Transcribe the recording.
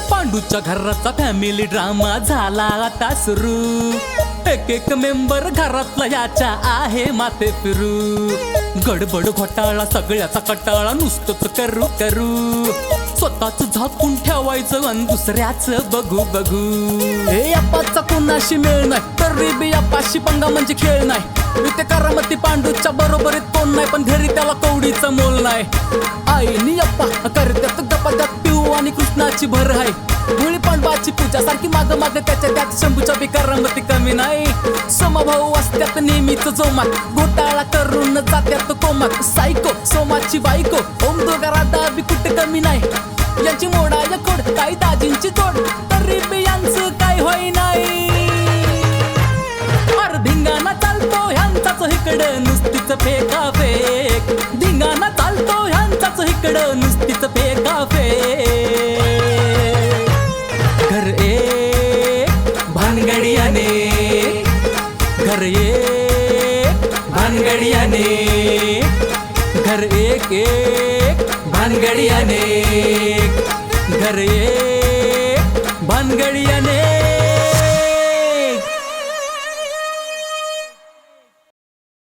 पांडूच्या घराचा family drama झाला आता सुरू. एक एक मेंबर घरातला याच्या आहे माथे फिरू. गडबड घोटाळा सगळ्याचा कटाळा नुसतंच करू करू. स्वतःच झाकून ठेवायचं आणि दुसऱ्याच बघू बघू. हे अप्पाचा कुणाशी मेळ नाही तरी बी अप्पाशी पंगा म्हणजे खेळ नाही. इथे करामती पांडूच्या बरोबरीत कोण नाही पण घरी त्याला कवडीचं मोल नाही. आईनी कृष्णाची भर आहे. मुळी पांडवाची पूजा सारखी माग माग त्याच्या त्यात शंभूच्या बी कमी नाही. समभाऊ असत्यात नेहमीच जोमात. घोटाळा करून जात्यात कोमात. सायको सोमाची बायको ओम दोघा बी कुठे कमी नाही. यांची मोडा या खोड काही दाजींची जोड तरी बी यांचं काय होई नाही. अर्धिंगाना चालतो ह्यांचाच इकडे नुसतीच फेका फेक भानगडियाने घर ये भानगडियाने घर एक एक भानगडियाने घर ये भानगडियाने